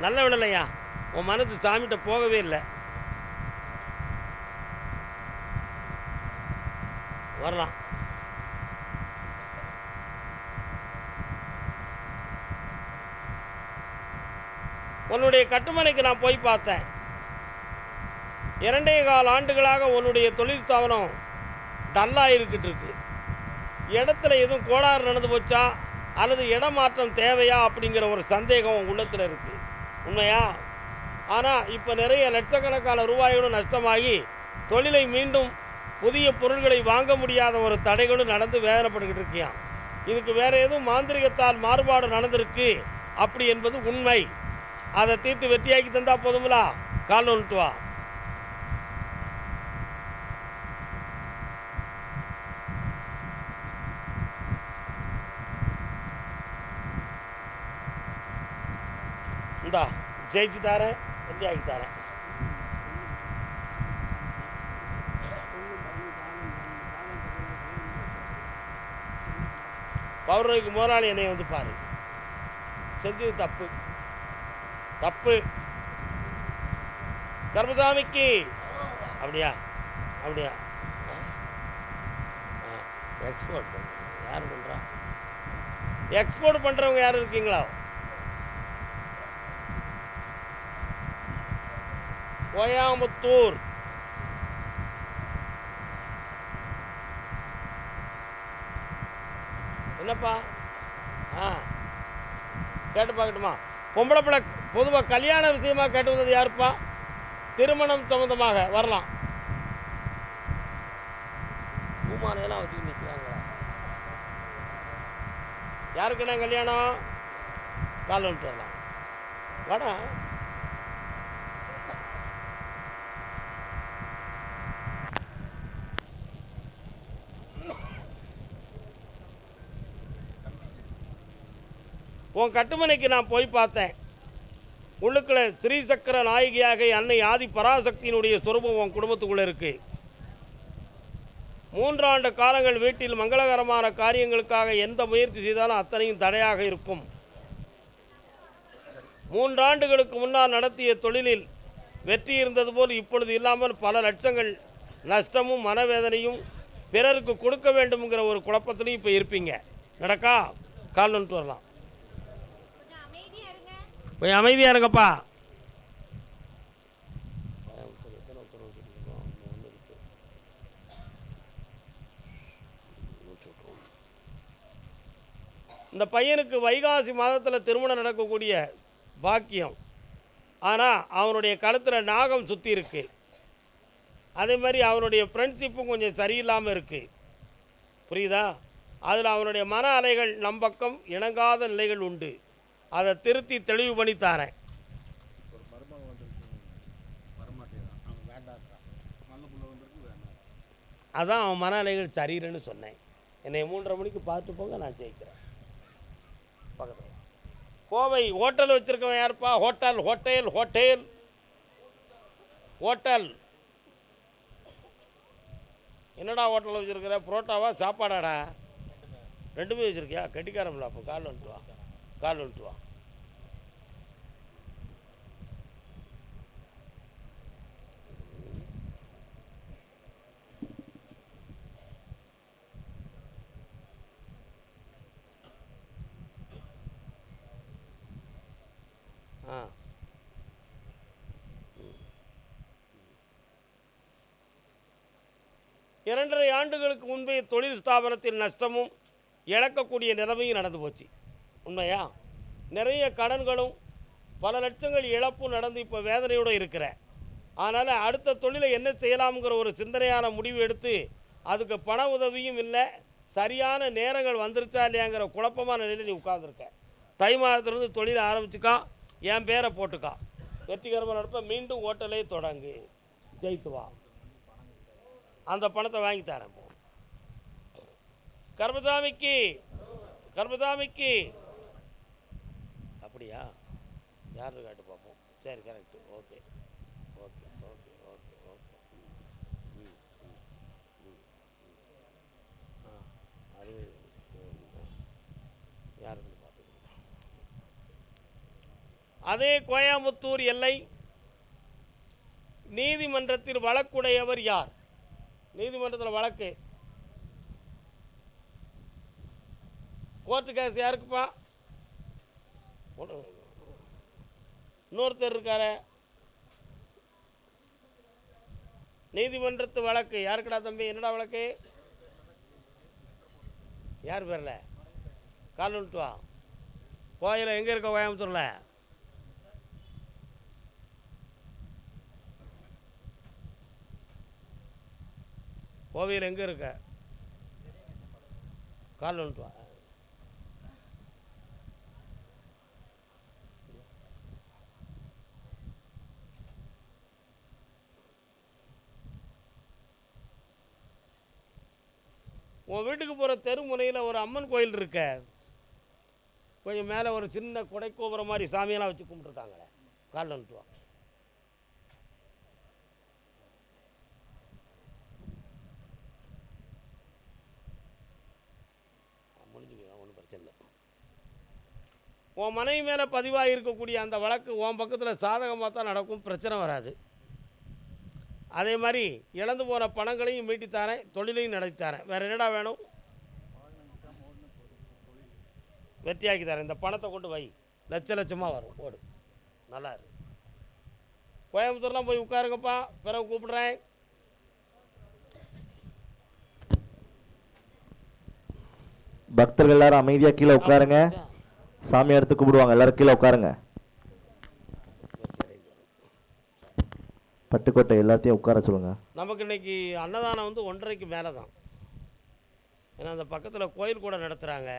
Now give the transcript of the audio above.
நல்ல விடலையா? உன் மனசு சாமிகிட்ட போகவே இல்லை. வரலாம். உன்னுடைய கட்டுமனைக்கு நான் போய் பார்த்தேன். இரண்டே கால் ஆண்டுகளாக உன்னுடைய தொழில் ஸ்தாபனம் டல்லாக இருக்கிட்டு இருக்கு இடத்துல எதுவும் கோளாறு நடந்து போச்சா? அல்லது இடமாற்றம் தேவையா? அப்படிங்கிற ஒரு சந்தேகம் உன் உள்ளத்தில் இருக்குது உண்மையா? ஆனால் இப்போ நிறைய லட்சக்கணக்கான ரூபாய்களும் நஷ்டமாகி தொழிலை மீண்டும் புதிய பொருள்களை வாங்க முடியாத ஒரு தடைகளும் நடந்து வேதனைப்பட்டுக்கிட்டு இருக்கியான் இதுக்கு வேற எதுவும் மாந்திரிகத்தால் மாறுபாடு நடந்திருக்கு? அப்படி என்பது உண்மை. அதை தீர்த்து வெற்றியாக்கி தந்தால் போதுங்களா கால் ஒன்றுட்டு வா. இந்தா ஜெயிச்சு தாரேன் வெற்றியாக்கி தாரேன் பௌர்ணமிக்கு முதலாளி என்னை வந்து பாரு. செஞ்சது தப்பு. தப்பு. கர்மசாமிக்கு. அப்படியா? அப்படியா? எக்ஸ்போர்ட் யார் பண்ணுறா எக்ஸ்போர்ட் பண்ணுறவங்க யாரும் இருக்கீங்களா? கோயாமுத்தூர். என்னப்பா? ஆ கேட்டு பார்க்கட்டுமா? பொம்பளை பிள்ளை பொதுவாக கல்யாண விஷயமா கேட்டு வந்தது யாருப்பா? திருமணம் சம்மந்தமாக வரலாம். பூமானையெல்லாம் வச்சுட்டு நிற்கிறாங்களா யாருக்குண்ணா கல்யாணம்? கால் வந்துட்டு வரலாம் வாடா. உன் கட்டுமனைக்கு நான் போய் பார்த்தேன். உள்ளுக்குள்ள ஸ்ரீசக்கர நாயகியாக அன்னை ஆதி பராசக்தியினுடைய சொரூபம் உன் குடும்பத்துக்குள்ளே இருக்கு. மூன்றாண்டு காலங்கள் வீட்டில் மங்களகரமான காரியங்களுக்காக எந்த முயற்சி செய்தாலும் அத்தனையும் தடையாக இருக்கும். மூன்றாண்டுகளுக்கு முன்னால் நடத்திய தொழிலில் வெற்றி இருந்தது போல் இப்பொழுது இல்லாமல் பல லட்சங்கள் நஷ்டமும் மனவேதனையும் பிறருக்கு கொடுக்க வேண்டும்ங்கிற ஒரு குழப்பத்திலையும் இப்போ இருப்பீங்க. நடக்கா? கால் வந்துட்டு வரலாம். கொஞ்சம் அமைதியாக இருங்கப்பா. இந்த பையனுக்கு வைகாசி மாதத்தில் திருமணம் நடக்கக்கூடிய பாக்கியம். ஆனால் அவனுடைய கழுத்தில் நாகம் சுற்றி இருக்கு. அதே மாதிரி அவனுடைய ஃப்ரெண்ட்ஷிப்பும் கொஞ்சம் சரியில்லாமல் இருக்குது புரியுதா? அதில் அவனுடைய மன அலைகள் நம் பக்கம் இணங்காத நிலைகள் உண்டு. அதை திருத்தி தெளிவு பண்ணி தாரேன். ஒரு அவன் அதான் அவன் மனநிலைகள் சரீரன்னு சொன்னேன். என்னை மூன்றரை மணிக்கு பார்த்து போங்க நான் ஜெயிக்கிறேன். பக்கத்தில். கோவை ஹோட்டல் வச்சுருக்கவன் யாருப்பா? Hotel hotel hotel. ஹோட்டல். என்னடா ஹோட்டல் வச்சுருக்கிற? புரோட்டாவா சாப்பாடாடா? ரெண்டுமே வச்சுருக்கியா? கட்டிக்காரம்ல அப்போ கால் வந்துட்டு வா. கால் வந்துட்டு ஆ. இரண்டரை ஆண்டுகளுக்கு முன்பே தொழில் ஸ்தாபனத்தில் நஷ்டமும் இழக்கக்கூடிய நிலைமையும் நடந்து போச்சு. உண்மையா? நிறைய கடன்களும் பல லட்சங்கள் இழப்பும் நடந்து இப்போ வேதனையோடு இருக்கிற. அதனால் அடுத்த தொழிலை என்ன செய்யலாம்ங்கிற ஒரு சிந்தனையான முடிவு எடுத்து அதுக்கு பண உதவியும் இல்லை சரியான நேரங்கள் வந்துருச்சா இல்லையாங்கிற குழப்பமான நிலையில் நீ உட்காந்துருக்க தை மாதத்துலேருந்து தொழிலை ஆரம்பிச்சுக்கா என் பேரை போட்டுக்கா. வெற்றிகரமாக நடப்ப மீண்டும் ஓட்டலே தொடங்கு. ஜெயித்து வா. அந்த பணத்தை வாங்கி தரேன் கர்பதாமிக்கு கர்மசாமிக்கு கர்மசாமிக்கு அப்படியா? யார் காட்டு பார்ப்போம்? சரி correct okay okay okay okay okay ம் ம் ம் ஆ அது யாருக்கு பார்த்துக்கணும். அதே கோயம்புத்தூர் எல்லை நீதிமன்றத்தில் வழக்குடையவர் யார்? நீதிமன்றத்தில் வழக்கு. கோர்ட்டு கேஸ் யாருக்குப்பா? இன்னொருத்தர் இருக்கார. நீதிமன்றத்து வழக்கு. யாருக்குடா தம்பி? என்னடா வழக்கு? யார் பேரில்? காலன்ட்டு வா. கோயில் எங்கே இருக்க கோயம்புத்தூரில்? கோவில் எங்கே இருக்க? கால் வந்துட்டு வா. உன் வீட்டுக்கு போகிற தெருமுனையில் ஒரு அம்மன் கோயில் இருக்க. கொஞ்சம் மேலே ஒரு சின்ன குடைக்கோபுரம் மாதிரி சாமியெல்லாம் வச்சு கும்பிட்ருக்காங்களே காலில் நிறுத்துவாங்க ஒன்றும் பிரச்சனை இல்லை. உன் மனைவி மேலே பதிவாக இருக்கக்கூடிய அந்த வழக்கு உன் பக்கத்தில் சாதகமாக தான் நடக்கும் பிரச்சனை வராது. அதே மாதிரி இழந்து போன பணங்களையும் மீட்டித்தாரேன் தரேன் தொழிலையும் நடத்தித்தாரேன் தரேன். வேறு என்னடா வேணும்? வெற்றியாக்கி தரேன். இந்த பணத்தை கொண்டு வை. லட்ச லட்சமாக வரும். ஓடு. நல்லா இருக்கு கோயம்புத்தூர்லாம் போய் உட்காருங்கப்பா. பிறகு கூப்பிடுறேன். பக்தர்கள் எல்லாரும் அமைதியாக கீழே உட்காருங்க. சாமி எடுத்து கூப்பிடுவாங்க. எல்லாரும் கீழே உட்காருங்க. பட்டுக்கோட்டை எல்லாத்தையும் உட்கார சொல்லுங்க. நமக்கு இன்னைக்கு அன்னதானம் வந்து ஒன்றரைக்கு மேலே தான் ஏன்னா அந்த பக்கத்தில் கோயில் கூட நடத்துகிறாங்க